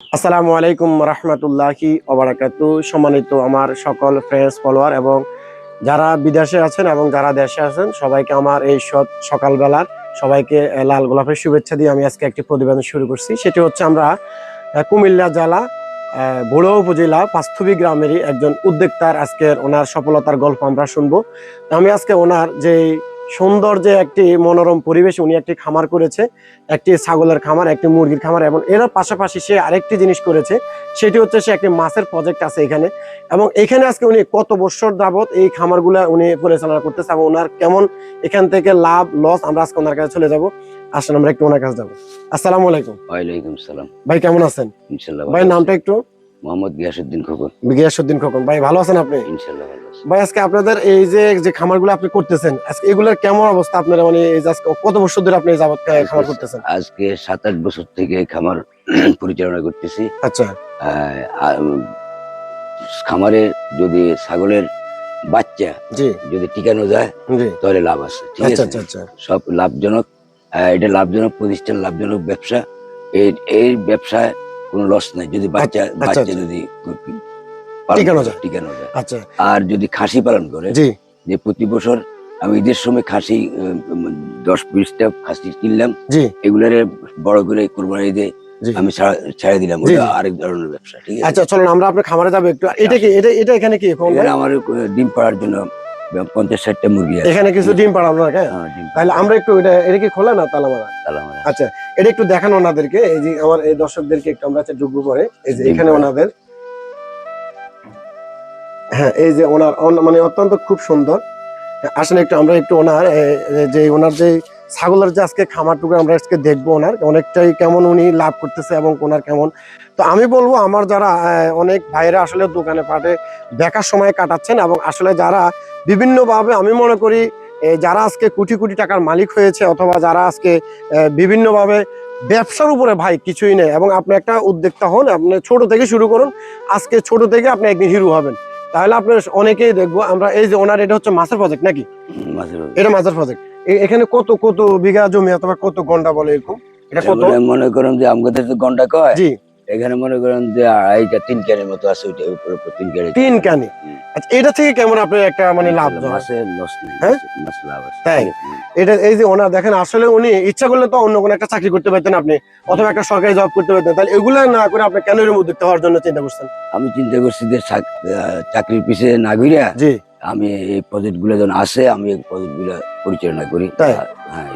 আসসালামু আলাইকুম রহমতুল্লাহি ওবারাকাতু সম্মানিত আমার সকল ফ্রেন্ডস ফলোয়ার এবং যারা বিদেশে আছেন এবং যারা দেশে আছেন, সবাইকে আমার এই সৎ সকালবেলার সবাইকে লাল গোলাপের শুভেচ্ছা দিয়ে আমি আজকে একটি প্রতিবেদন শুরু করছি। সেটি হচ্ছে আমরা কুমিল্লা জেলা বড়ুয়া উপজেলা পাস্থবী গ্রামেরই একজন উদ্যোক্তার আজকের ওনার সফলতার গল্প আমরা শুনব। আমি আজকে ওনার যে সুন্দর যে একটি মনোরম পরিবেশ উনি একটি খামার করেছে একটি ছাগলের খামার একটি মুরগির খামার এবং এর পাশাপাশি সে আরেকটি জিনিস করেছে সেটি হচ্ছে সে একটি মাছের প্রজেক্ট আছে এখানে এবং এখানে আজকে উনি কত বছর যাবত এই খামারগুলো উনি পরিচালনা করতেছে এবং ওনার কেমন এখান থেকে লাভ লস আমরা আজকে ওনার কাছে চলে যাব। আসলে আমরা একটু ওনার কাছে যাব। আসসালামু আলাইকুম। ওয়ালাইকুম সালাম। ভাই কেমন আছেন? ভাই নামটা একটু। মোহাম্মদ খোকন। খোকন। ভাই ভালো আছেন আপনি? ইনশাল্লাহ ভালো আছি। ভাই আজকে আপনাদের এই যে যে খামারগুলো আপনি করতেছেন আজকে এগুলোর কেমন অবস্থা আপনারা? মানে এই আজকে কত বছর ধরে আপনি যাবত খামার করতেছেন? আজকে সাত আট বছর থেকে খামার পরিচালনা করতেছি। আচ্ছা। আহ, আর, উম, খামারে যদি ছাগলের বাচ্চা যদি টিকানো যায় তাহলে লাভ আছে ঠিক আচ্ছা আছে? আচ্ছা আচ্ছা। সব লাভজনক। এটা লাভজনক প্রতিষ্ঠান লাভজনক ব্যবসা। এই এই ব্যবসায় কোনো লস নাই। যদি বাচ্চা আচ্ছা, বাচ্চা আচ্ছা। যদি টিকানো যায়। টিকানো যায়। আচ্ছা। আর যদি খাসি পালন করে যে প্রতি বছর আমি ঈদের সময় খাসি দশ বিশটা খাসি কিনলাম এগুলার বড় করে কোরবানি ঈদে আমি ছাড়া- দিলাম। আরেক ধরনের ব্যবসা ঠিক আছে? আচ্ছা চলুন আমরা আপনার খামারে যাব একটু। এটা কি এটা এটা এখানে কি আমার ডিম পাড়ার জন্য পঞ্চাশ ষাটটা মুরগি আছে। এখানে কিছু ডিম পাড়া আপনার হ্যাঁ? হ্যাঁ, তাহলে আমরা একটু এটা এটা কি খোলা না তালা মারা তালা মারা। আচ্ছা এটা একটু দেখানো ওনাদেরকে এই যে আমার এই দর্শকদেরকে একটু আমরা ঢুকবো পরে এই যে এখানে ওনাদের হ্যাঁ এই যে ওনার মানে অত্যন্ত খুব সুন্দর। আসেন একটু আমরা একটু ওনার যে ওনার যে ছাগলের যে আজকে খামার খামারটুকু আমরা আজকে দেখব ওনার অনেকটাই কেমন উনি লাভ করতেছে এবং ওনার কেমন। তো আমি বলব আমার যারা অনেক ভাইরা আসলে দোকানে পাটে বেকার সময় কাটাচ্ছেন এবং আসলে যারা বিভিন্নভাবে আমি মনে করি যারা আজকে কোটি কোটি টাকার মালিক হয়েছে অথবা যারা আজকে বিভিন্নভাবে ব্যবসার উপরে ভাই কিছুই নেই এবং আপনি একটা উদ্যোক্তা হন আপনি ছোট থেকে শুরু করুন আজকে ছোট থেকে আপনি একদিন হিরো হবেন। তাহলে আপনার অনেকেই দেখব আমরা এই যে ওনার এটা হচ্ছে মাছের প্রজেক্ট নাকি? মাছের এটা মাছের প্রজেক্ট এখানে কত কত বিঘা জমি অথবা কত ঘণ্টা বলে এরকম? এটা কত? মনে করেন যে আমাদের গন্ডা কয়? জি। এখানে মনে করেন যে আড়াইটা তিন ক্যানের মতো আছে ওইটা উপর উপর তিন ক্যানের তিন হুম। আচ্ছা এটা থেকে কেমন আপনার একটা মানে লাভ মাছের লস নেই হ্যাঁ? মাছ লাভ আছে। তাই? এটা এই যে ওনার দেখেন আসলে উনি ইচ্ছা করলে তো অন্য কোনো একটা চাকরি করতে পারতেন আপনি অথবা একটা সরকারি জব করতে পারতেন। তাহলে এগুলো না করে আপনি কেন এরকম উদ্যোক্তা হওয়ার জন্য চিন্তা করছেন? আমি চিন্তা করছি যে চাকরির পিছিয়ে না ঘুরিয়া জি। আমি এই প্রজেক্টগুলো যখন আসে আমি এই প্রজেক্টগুলো পরিচালনা করি। তাই? হ্যাঁ।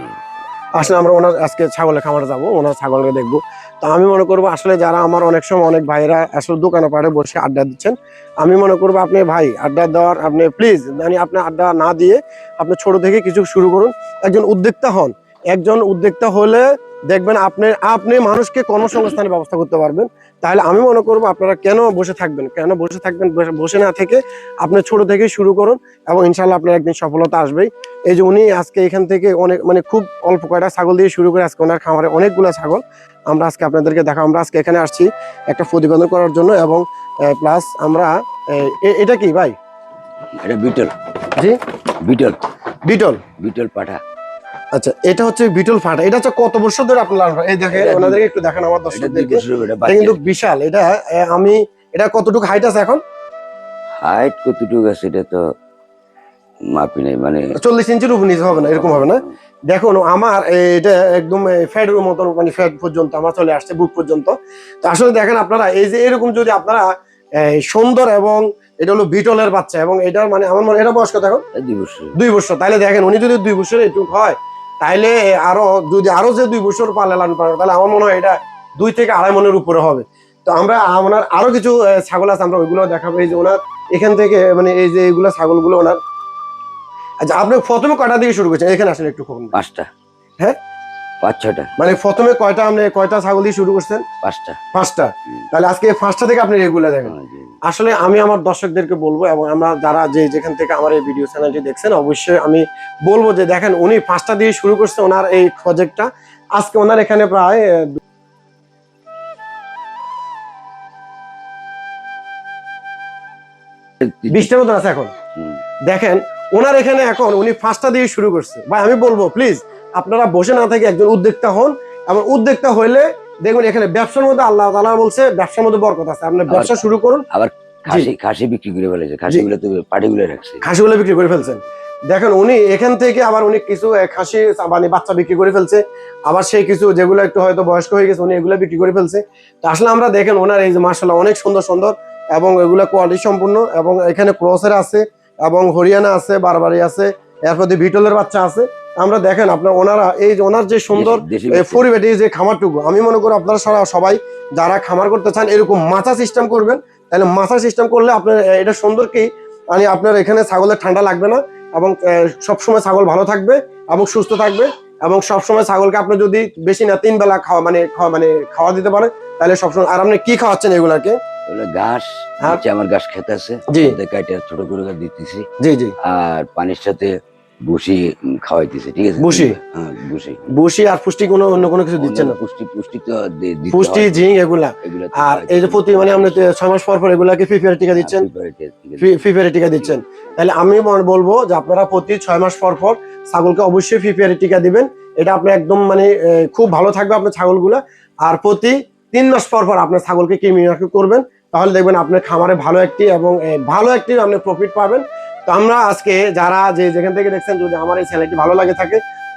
আসলে আমরা ওনার আজকে ছাগলের খামারে যাব ওনার ছাগলকে দেখব। তো আমি মনে করব আসলে যারা আমার অনেক সময় অনেক ভাইরা আসলে দোকানে পাড়ে বসে আড্ডা দিচ্ছেন, আমি মনে করব আপনি ভাই আড্ডা দেওয়ার, আপনি প্লিজ মানে আপনি আড্ডা না দিয়ে আপনি ছোট থেকে কিছু শুরু করুন। একজন উদ্যোক্তা হন। একজন উদ্যোক্তা হলে দেখবেন আপনি আপনি মানুষকে কর্মসংস্থানের ব্যবস্থা করতে পারবেন। তাহলে আমি মনে করব আপনারা কেন বসে থাকবেন? কেন বসে থাকবেন? বসে- না থেকে আপনি ছোট থেকে শুরু করুন এবং ইনশাল্লাহ আপনার একদিন সফলতা আসবেই। এই যে উনি আজকে এখান থেকে অনেক মানে খুব অল্প কয়টা ছাগল দিয়ে শুরু করে আজকে ওনার খামারে অনেকগুলো ছাগল। আমরা আজকে আপনাদেরকে দেখা আমরা আজকে এখানে আসছি একটা প্রতিবেদন করার জন্য এবং প্লাস আমরা এটা কি ভাই? এটা বিটল। জি? বিটল। বিটল। বিটল পাঠা। আচ্ছা এটা হচ্ছে বিটল ফাটা। এটা হচ্ছে কত বছর ধরে আপনার এই দেখেন ওনাদেরকে একটু দেখান আমার দর্শকদেরকে কিন্তু বিশাল। এটা আমি এটা কতটুকু হাইট আছে এখন? হাইট কতটুকু আছে এটা তো মাপি নাই মানে চল্লিশ ইঞ্চির উপর নিচে হবে না এরকম হবে না। দেখুন আমার এটা একদম ফ্যাটের মতন মানে ফ্যাট পর্যন্ত আমার চলে আসছে বুক পর্যন্ত। তো আসলে দেখেন আপনারা এই যে এরকম যদি আপনারা সুন্দর এবং এটা হলো বিটলের বাচ্চা এবং এটার মানে আমার মনে এটা বয়স কত এখন? দুই বছর। দুই বছর। তাহলে দেখেন উনি যদি দুই বছর এটুক হয় তাইলে আরও যদি আরও যে দুই বছর পালে লালন পালন তাহলে আমার মনে হয় এটা দুই থেকে আড়াই মনের উপরে হবে। তো আমরা ওনার আরও কিছু ছাগল আছে আমরা ওইগুলো দেখাবো। এই যে ওনার এখান থেকে মানে এই যে এইগুলো ছাগলগুলো ওনার। আচ্ছা আপনি প্রথমে কটা দিয়ে শুরু করছেন? এখানে আসেন একটু পাঁচটা। হ্যাঁ? পাঁচ ছটা মানে প্রথমে কয়টা আপনি কয়টা ছাগল দিয়ে শুরু করছেন? পাঁচটা। পাঁচটা। তাহলে আজকে এই পাঁচটা থেকে আপনি এগুলো দেখেন। হ্যাঁ, আসলে আমি আমার দর্শকদেরকে বলব এবং আমরা যারা যে যেখান থেকে আমার এই ভিডিও চ্যানেলটি দেখছেন অবশ্যই আমি বলব যে দেখেন উনি পাঁচটা দিয়ে শুরু করছে ওনার এই প্রজেক্টটা আজকে ওনার এখানে প্রায় বিশটার মতন আছে এখন। দেখেন ওনার এখানে এখন উনি পাঁচটা দিয়ে শুরু করছে। ভাই আমি বলব প্লিজ আপনারা বসে না থেকে একজন উদ্যোক্তা হন। এবং উদ্যোক্তা হইলে দেখুন এখানে ব্যবসার মধ্যে আল্লাহ তালা বলছে ব্যবসার মধ্যে বরকত আছে। আপনি ব্যবসা শুরু করুন। আবার খাসি খাসি বিক্রি করে ফেলেছে। খাসিগুলো তো পাটিগুলো রাখছে। খাসিগুলো বিক্রি করে ফেলছেন। দেখেন উনি এখান থেকে আবার উনি কিছু খাসি মানে বাচ্চা বিক্রি করে ফেলছে। আবার সেই কিছু যেগুলো একটু হয়তো বয়স্ক হয়ে গেছে উনি এগুলো বিক্রি করে ফেলছে। তো আসলে আমরা দেখেন ওনার এই যে মার্শাল্লাহ অনেক সুন্দর সুন্দর এবং এগুলো কোয়ালিটি সম্পূর্ণ এবং এখানে ক্রসের আছে। এবং হরিয়ানা আছে বারবারি আছে এরপর দিয়ে বিটলের বাচ্চা আছে। আমরা দেখেন আপনার ওনারা এই যে ওনার যে সুন্দর এই যে খামারটুকু আমি মনে করি আপনারা সারা- সবাই যারা খামার করতে চান এরকম মাথা সিস্টেম করবেন। তাহলে মাথা সিস্টেম করলে আপনার এটা সুন্দর কি মানে আপনার এখানে ছাগলের ঠান্ডা লাগবে না এবং সবসময় ছাগল ভালো থাকবে এবং সুস্থ থাকবে এবং সবসময় ছাগলকে আপনি যদি বেশি না তিন বেলা খাওয়া মানে খাওয়া মানে খাওয়া দিতে পারে তাহলে সবসময় আর আপনি কি খাওয়াচ্ছেন এগুলাকে? ঘাস হ্যাঁ। আমার ঘাস খেতে আছে। জি। কাইটে ছোট করে দিতেছি। জি জি। আর পানির সাথে বুসি খাওয়াইতেছি ঠিক আছে? হ্যাঁ বুসি বসি আর পুষ্টি কোনো অন্য কোনো কিছু দিচ্ছেন না? পুষ্টি পুষ্টি তো পুষ্টি। জিঙ্ক এগুলা। আর এই যে প্রতি মানে আপনি ছয় মাস পর পর এগুলাকে ফিফিয়ার টিকা দিচ্ছেন? হ্যাঁ, prepared, ঠিক টিকা দিচ্ছেন। তাহলে আমি বল- বলব যে আপনারা প্রতি ছয় মাস পর পর ছাগলকে অবশ্যই ফিফিয়ারি টিকা দিবেন। এটা আপনি একদম মানে খুব ভালো থাকবে আপনার ছাগলগুলো। আর প্রতি তিন মাস পর পর আপনার ছাগলকে কৃমিনাশক করবেন। তাহলে দেখবেন আপনার খামারে ভালো একটি এবং ভালো একটি আপনি প্রফিট পাবেন। তো আমরা আজকে যারা যে যেখান থেকে দেখছেন যদি আমার এই চ্যানেলটি ভালো লাগে থাকে,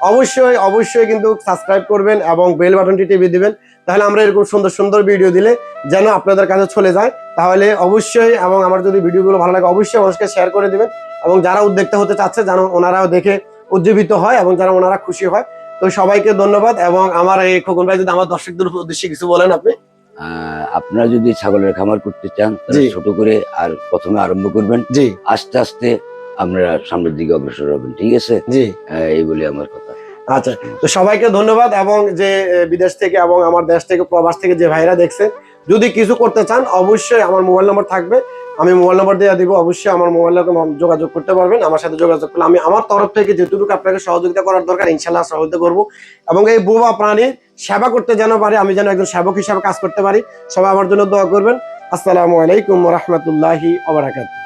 অবশ্যই অবশ্যই কিন্তু সাবস্ক্রাইব করবেন এবং বেল বাটনটি টিপে দিবেন। তাহলে আমরা এরকম সুন্দর সুন্দর ভিডিও দিলে যেন আপনাদের কাছে চলে যায়। তাহলে অবশ্যই এবং আমার যদি ভিডিওগুলো ভালো লাগে, অবশ্যই মানুষকে শেয়ার করে দিবেন এবং যারা উদ্যোক্তা হতে চাচ্ছে যেন ওনারাও দেখে উজ্জীবিত হয় এবং যারা ওনারা খুশি হয়। তো সবাইকে ধন্যবাদ এবং আমার এই খোকন ভাই যদি আমার দর্শকদের উদ্দেশ্যে কিছু বলেন আপনি। আপনারা যদি ছাগলের খামার করতে চান তাহলে ছোট করে আর প্রথমে আরম্ভ করবেন। জি। আস্তে আস্তে আমরা সামনের দিকে অগ্রসর হবেন ঠিক আছে? এই বলে আমার কথা। আচ্ছা তো সবাইকে ধন্যবাদ এবং যে বিদেশ থেকে এবং আমার দেশ থেকে প্রবাস থেকে যে ভাইরা দেখছেন যদি কিছু করতে চান অবশ্যই আমার মোবাইল নম্বর থাকবে। আমি মোবাইল নম্বর দিয়ে দিব, অবশ্যই আমার মোবাইল যোগাযোগ করতে পারবেন। আমার সাথে যোগাযোগ করলে আমি আমার তরফ থেকে যেটুকু আপনাকে সহযোগিতা করার দরকার, ইনশাল্লাহ সহযোগিতা করব। এবং এই বোবা প্রাণীর সেবা করতে যেন পারি, আমি যেন একজন সেবক হিসাবে কাজ করতে পারি। সবাই আমার জন্য দোয়া করবেন। আসসালামু আলাইকুম রহমতুল্লাহি ওবরাকাত